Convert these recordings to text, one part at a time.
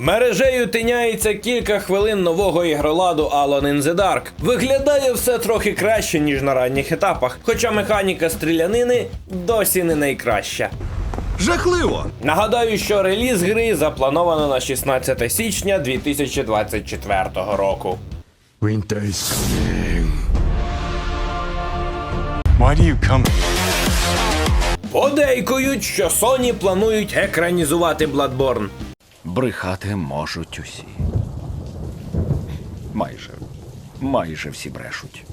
Мережею тиняється кілька хвилин нового ігроладу Alone in the Dark. Виглядає все трохи краще, ніж на ранніх етапах, хоча механіка стрілянини досі не найкраща. Жахливо! Нагадаю, що реліз гри заплановано на 16 січня 2024 року. Winter is coming. Why do you come? Подейкують, що Sony планують екранізувати Bloodborne. Брехати можуть усі. Майже. Майже всі брешуть.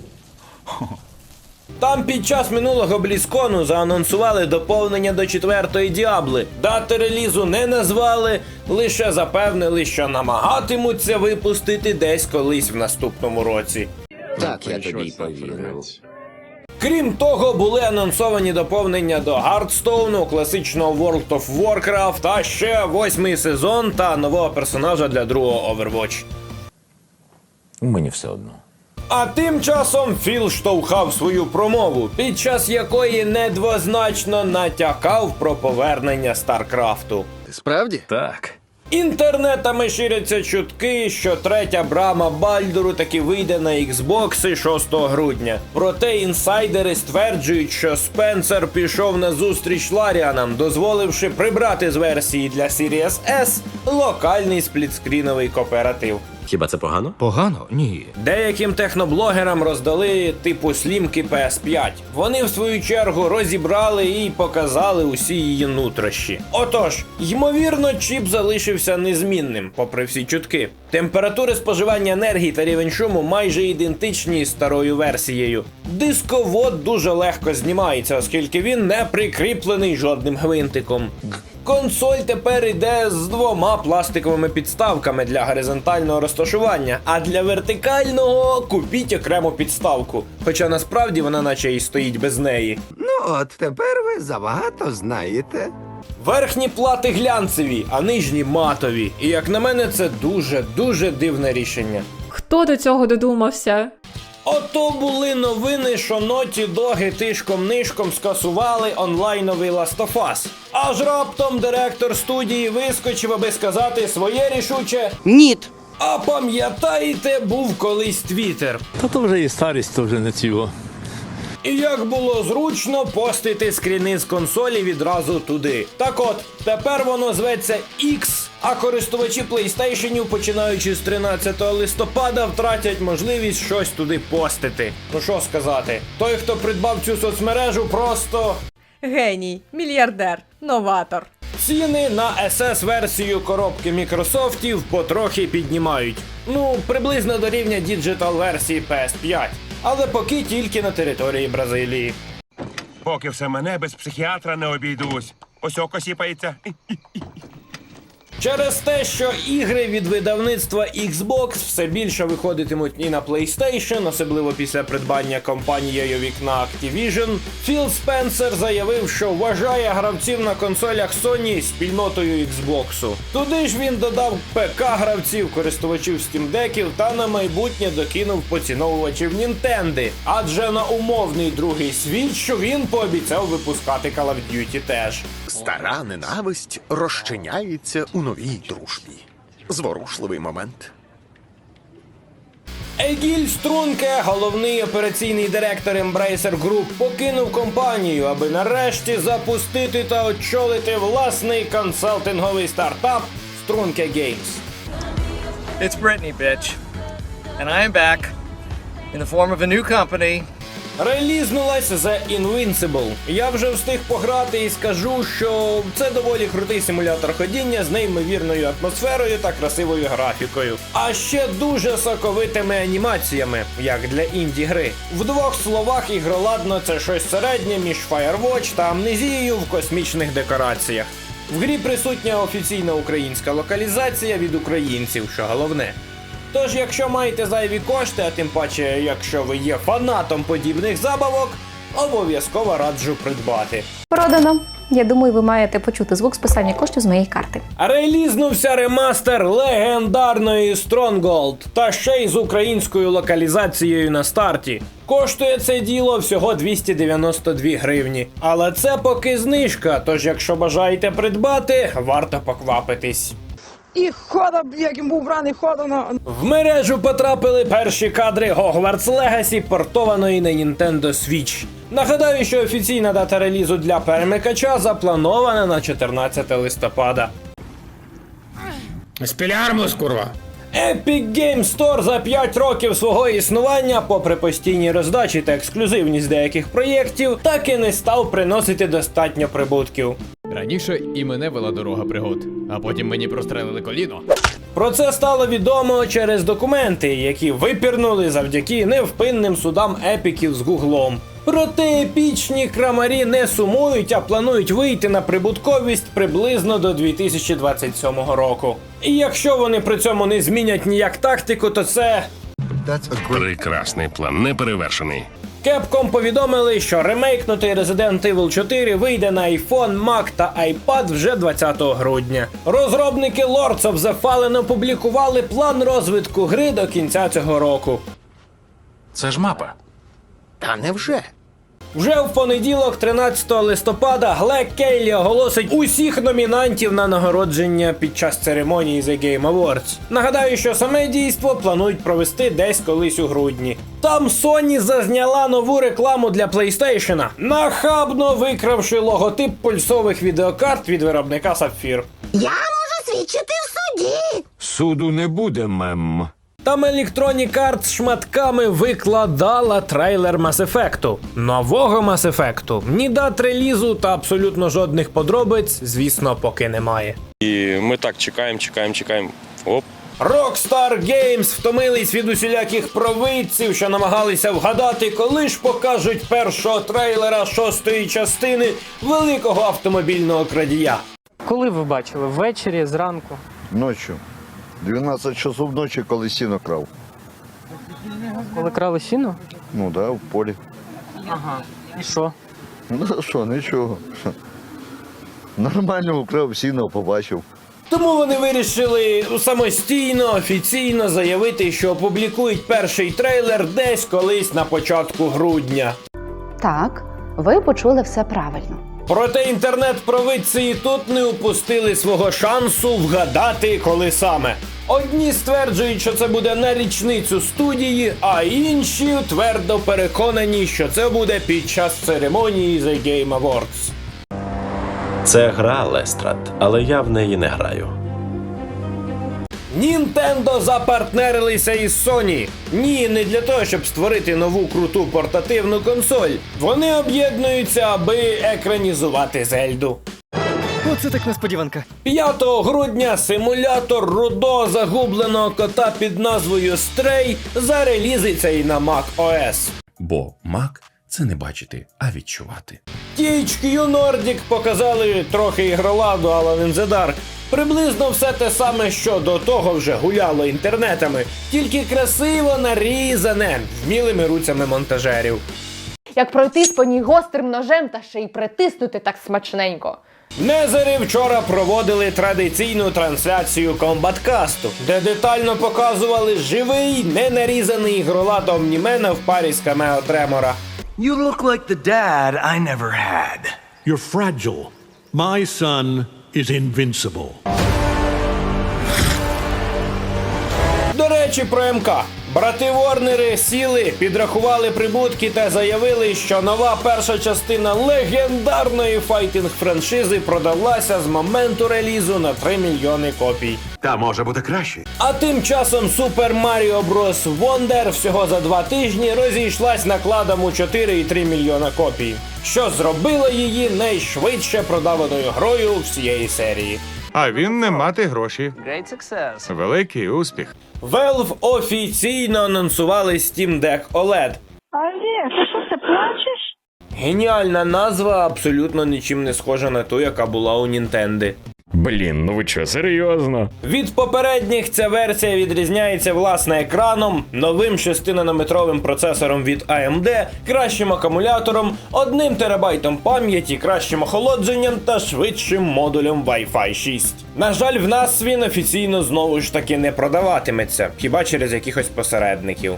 Там під час минулого Блізкону заанонсували доповнення до четвертої Діабли. Дати релізу не назвали, лише запевнили, що намагатимуться випустити десь колись в наступному році. Так я тобі повірив. Крім того, були анонсовані доповнення до Гардстоуну, класичного World of Warcraft, та ще восьмий сезон та нового персонажа для другого Overwatch. Мені все одно. А тим часом Філ штовхав свою промову, під час якої недвозначно натякав про повернення Старкрафту. Справді? Так. Інтернетами ширяться чутки, що третя брама Бальдуру таки вийде на Xbox 6 грудня. Проте інсайдери стверджують, що Спенсер пішов на зустріч Ларіанам, дозволивши прибрати з версії для Series S локальний сплітскріновий кооператив. Хіба це погано? Погано? Ні. Деяким техноблогерам роздали типу слімки PS5. Вони в свою чергу розібрали і показали усі її нутрощі. Отож, ймовірно, чіп залишився незмінним, попри всі чутки. Температури споживання енергії та рівень шуму майже ідентичні з старою версією. Дисковод дуже легко знімається, оскільки він не прикріплений жодним гвинтиком. Консоль тепер йде з двома пластиковими підставками для горизонтального розташування, а для вертикального купіть окрему підставку. Хоча насправді вона наче і стоїть без неї. Ну, от тепер ви забагато знаєте. Верхні плати глянцеві, а нижні матові. І як на мене, це дуже дуже дивне рішення. Хто до цього додумався? Ото були новини, що Naughty Dog тишком нишком скасували онлайновий Last of Us. Аж раптом директор студії вискочив, аби сказати своє рішуче. Ніт. А пам'ятаєте, був колись Твіттер. Та то вже і старість, то вже не цього. І як було зручно постити скріни з консолі відразу туди. Так от, тепер воно зветься X, а користувачі PlayStation, починаючи з 13 листопада, втратять можливість щось туди постити. Ну що сказати, той, хто придбав цю соцмережу, просто. Геній, мільярдер, новатор. Ціни на SS-версію коробки Мікрософтів потрохи піднімають. Ну, приблизно до рівня діджитал версії PS5, але поки тільки на території Бразилії. Поки все мене без психіатра не обійдусь. Ось око сіпається. Через те, що ігри від видавництва Xbox все більше виходитимуть і на PlayStation, особливо після придбання компанією вікна Activision, Філ Спенсер заявив, що вважає гравців на консолях Sony спільнотою Xbox. Туди ж він додав ПК гравців, користувачів Steam Deckів та на майбутнє докинув поціновувачів Nintendo. Адже на умовний другий світ, що він пообіцяв випускати Call of Duty теж. Стара ненависть розчиняється у новій дружбі. Зворушливий момент. Егіль Струнке, головний операційний директор Embracer Group, покинув компанію, аби нарешті запустити та очолити власний консалтинговий стартап Струнке Games. It's Brittany, bitch. And I am back in the form of a new company. Релізнулась The Invincible. Я вже встиг пограти і скажу, що це доволі крутий симулятор ходіння з неймовірною атмосферою та красивою графікою. А ще дуже соковитими анімаціями, як для інді гри. В двох словах, ігроладно це щось середнє між Firewatch та амнезією в космічних декораціях. В грі присутня офіційна українська локалізація від українців, що головне. Тож, якщо маєте зайві кошти, а тим паче, якщо ви є фанатом подібних забавок, обов'язково раджу придбати. Продано. Я думаю, ви маєте почути звук списання коштів з моєї карти. Релізнувся ремастер легендарної Stronghold, та ще й з українською локалізацією на старті. Коштує це діло всього 292 гривні. Але це поки знижка, тож якщо бажаєте придбати, варто поквапитись. І ходом, яким був браний ходом. В мережу потрапили перші кадри Hogwarts Legacy, портованої на Nintendo Switch. Нагадаю, що офіційна дата релізу для перемикача запланована на 14 листопада. Спілярмус, курва. Epic Game Store за 5 років свого існування, попри постійні роздачі та ексклюзивність деяких проєктів, так і не став приносити достатньо прибутків. Раніше і мене вела дорога пригод, а потім мені прострелили коліно. Про це стало відомо через документи, які випірнули завдяки невпинним судам епіків з гуглом. Проте епічні крамарі не сумують, а планують вийти на прибутковість приблизно до 2027 року. І якщо вони при цьому не змінять ніяк тактику, то це Прекрасний план, неперевершений. Capcom повідомили, що ремейкнутий Resident Evil 4 вийде на iPhone, Mac та iPad вже 20 грудня. Розробники Lords of the Fallen опублікували план розвитку гри до кінця цього року. Це ж мапа. Та невже? Вже в понеділок, 13 листопада, Глек Кейлі оголосить усіх номінантів на нагородження під час церемонії The Game Awards. Нагадаю, що саме дійство планують провести десь колись у грудні. Там Sony зазняла нову рекламу для PlayStation, нахабно викравши логотип пульсових відеокарт від виробника Sapphire. Суду не буде, мем. Там Electronic Arts шматками викладала трейлер Mass Effect. Нового Mass Effect. Ні дат релізу та абсолютно жодних подробиць, звісно, поки немає. І ми так чекаємо, чекаємо, чекаємо. Оп. Rockstar Games втомились від усіляких провидців, що намагалися вгадати, коли ж покажуть першого трейлера шостої частини великого автомобільного крадія. Коли ви бачили? Ввечері, зранку. Ночі. 12 часов ночі, коли сіно крав. Коли крали сіно? Ну да, в полі. Ага. І що? Ну що, нічого. Нормально украв сіно, побачив. Тому вони вирішили самостійно, офіційно заявити, що опублікують перший трейлер десь колись на початку грудня. Так, ви почули все правильно. Проте інтернет-провидці і тут не упустили свого шансу вгадати, коли саме. Одні стверджують, що це буде на річницю студії, а інші твердо переконані, що це буде під час церемонії The Game Awards. Це гра Лестрад, але я в неї не граю. Нінтендо запартнерилися із Sony. Ні, не для того, щоб створити нову круту портативну консоль. Вони об'єднуються, аби екранізувати Зельду. Оце так несподіванка. 5 грудня симулятор рудо загубленого кота під назвою Stray зарелізиться і на Mac OS. Бо мак це не бачити, а відчувати. THQ Nordic показали трохи ігроладу Alan in the Dark. Приблизно все те саме, що до того вже гуляло інтернетами, тільки красиво нарізане вмілими руцями монтажерів. Як пройтись по ній гострим ножем та ще й притиснути так смачненько. Незери вчора проводили традиційну трансляцію комбаткасту, де детально показували живий, ненарізаний ігролад Омнімена в парі з камео Тремора. You look like the dad I never had. You're fragile. My son is invincible. До речі, про МК. Брати Ворнери сіли, підрахували прибутки та заявили, що нова перша частина легендарної файтинг франшизи продалася з моменту релізу на 3 мільйони копій. Та може бути краще. А тим часом Super Mario Bros. Wonder всього за два тижні розійшлась накладом у 4,3 мільйона копій, що зробило її найшвидше продаваною грою всієї серії. А він не мати гроші. Великий успіх. Valve офіційно анонсували Steam Deck OLED. Олег, ти що це плачеш? Геніальна назва, абсолютно нічим не схожа на ту, яка була у Нінтенди. Блін, ну ви що, серйозно? Від попередніх ця версія відрізняється власне екраном, новим 6-нанометровим процесором від AMD, кращим акумулятором, 1 терабайтом пам'яті, кращим охолодженням та швидшим модулем Wi-Fi 6. На жаль, в нас він офіційно знову ж таки не продаватиметься, хіба через якихось посередників.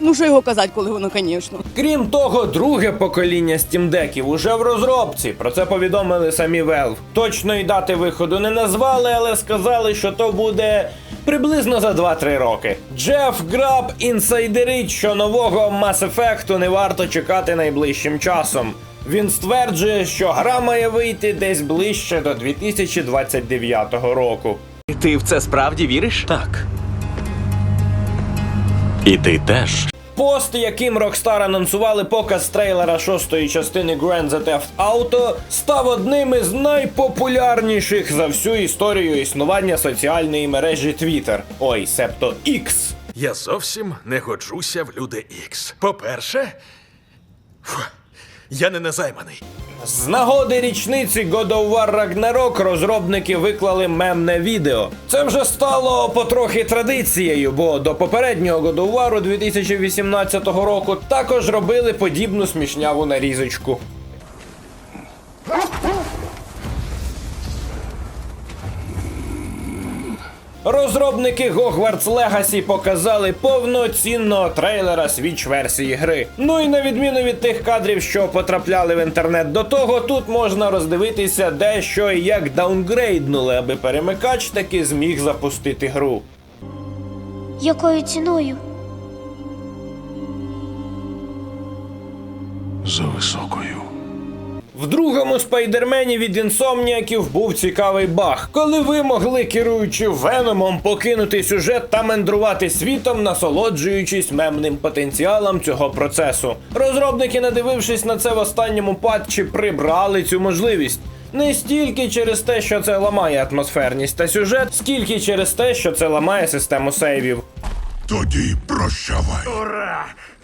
Ну що його казати, коли воно, звісно. Крім того, друге покоління Steam Deckів уже в розробці. Про це повідомили самі Valve. Точної дати виходу не назвали, але сказали, що то буде приблизно за 2-3 роки. Джеф Граб інсайдерить, що нового Mass Effect не варто чекати найближчим часом. Він стверджує, що гра має вийти десь ближче до 2029 року. Ти в це справді віриш? Так. І ти теж. Пост, яким Rockstar анонсували показ трейлера шостої частини Grand Theft Auto, став одним із найпопулярніших за всю історію існування соціальної мережі Twitter. Ой, себто X. Я зовсім не годжуся в люди Ікс. По-перше, фу, я не незайманий. З нагоди річниці God of War Ragnarok розробники виклали мемне відео. Це вже стало потрохи традицією, бо до попереднього God of War 2018 року також робили подібну смішняву нарізочку. Розробники Hogwarts Legacy показали повноцінного трейлера Switch версії гри. Ну і на відміну від тих кадрів, що потрапляли в інтернет до того, тут можна роздивитися де що і як даунгрейднули, аби перемикач таки зміг запустити гру. Якою ціною? За високою. В другому спайдермені від інсомніаків був цікавий баг, коли ви могли, керуючи веномом, покинути сюжет та мандрувати світом, насолоджуючись мемним потенціалом цього процесу. Розробники, надивившись на це в останньому патчі, прибрали цю можливість. Не стільки через те, що це ламає атмосферність та сюжет, скільки через те, що це ламає систему сейвів. Тоді прощавай.